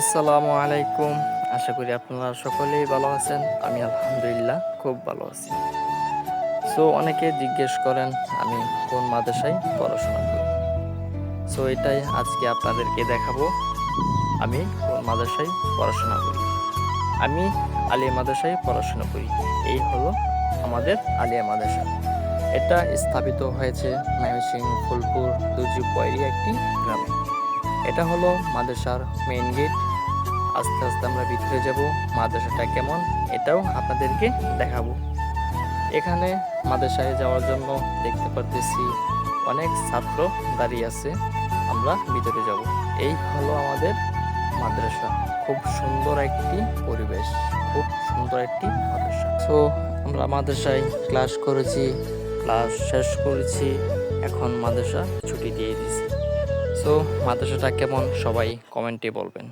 আসসালামু আলাইকুম। আশা করি আপনারা সকলেই ভালো আছেন। আমি আলহামদুলিল্লাহ খুব ভালো আছি। সো অনেকে জিজ্ঞেস করেন, আমি কোন মাদ্রাসায় পড়াশোনা করি? সো এটাই আজকে আপনাদেরকে দেখাবো, আমি কোন মাদ্রাসায় পড়াশোনা করি? আমি আলিয়া মাদ্রাসায় পড়াশোনা করি। এই হলো আমাদের আলিয়া মাদ্রাসা। এটা স্থাপিত হয়েছে ময়মনসিংহ ফুলপুর বয়রি একটি গ্রামে। এটা হলো মাদ্রাসার মেইন গেট আস্তে আস্তে আমরা ভিতরে যাব, মাদ্রাসাটা কেমন এটাও আপনাদেরকে দেখাবো। এখানে মাদ্রাসায় যাওয়ার জন্য দেখতে পারতেছি অনেক ছাত্র দাঁড়িয়ে আছে, আমরা ভিতরে যাব। এই হলো আমাদের মাদ্রাসা। খুব সুন্দর একটি পরিবেশ, খুব সুন্দর একটি মাদ্রাসা। তো আমরা মাদ্রাসায় ক্লাস করেছি ক্লাস শেষ করেছি, এখন মাদ্রাসা ছুটি দিয়ে দিছি সো মাদ্রাসাটা কেমন? সবাই কমেন্টে বলবেন।